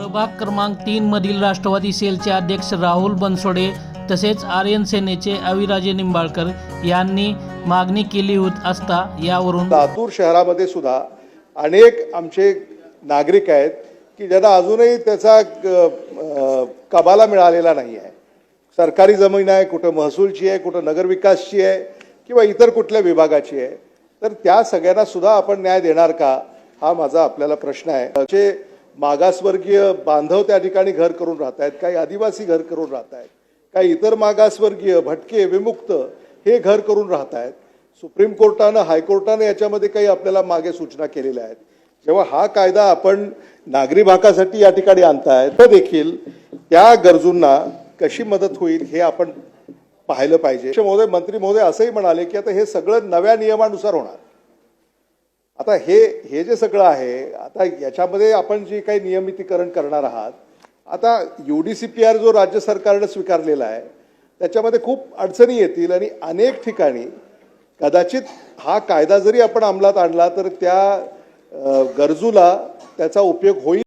प्रभाग क्रमांक तीन मधील राष्ट्रवादी सेलचे अध्यक्ष राहुल बनसोडे तसेच आर्यन सेनेचे अविराजे निंबाळकर यांनी मागणी केली होत असता यावरून लातूर शहरामध्ये सुद्धा अनेक आमचे नागरिक आहेत की ज्यांना अजूनही त्याचा कबाला मिळालेला नाही आहे. सरकारी जमीन आहे कुठं महसूलची आहे कुठं नगरविकासची आहे किंवा इतर कुठल्या विभागाची आहे. तर त्या सगळ्यांना सुद्धा आपण न्याय देणार का? हा माझा आपल्याला प्रश्न आहे. जे मागासवर्गीय बांधव त्या ठिकाणी घर करून राहत आहेत काही आदिवासी घर करून राहत आहेत काही इतर मागासवर्गीय भटके विमुक्त हे घर करून राहत आहेत सुप्रीम कोर्टानं हायकोर्टानं याच्यामध्ये काही आपल्याला मागे सूचना केलेल्या आहेत. जेव्हा हा कायदा आपण नागरी भागासाठी या ठिकाणी आणताय तर देखील त्या गरजूंना कशी मदत होईल हे आपण पाहिलं पाहिजे. महोदय मंत्री महोदय असंही म्हणाले की आता हे सगळं नव्या नियमानुसार होणार. आता हे हे जे सगळं आहे आता याच्यामध्ये आपण जे काही नियमितीकरण करणार आहात आता U D C P R जो राज्य सरकारनं स्वीकारलेला आहे त्याच्यामध्ये खूप अडचणी येतील आणि अनेक ठिकाणी कदाचित हा कायदा जरी आपण अंमलात आणला तर त्या गरजूला त्याचा उपयोग होईल.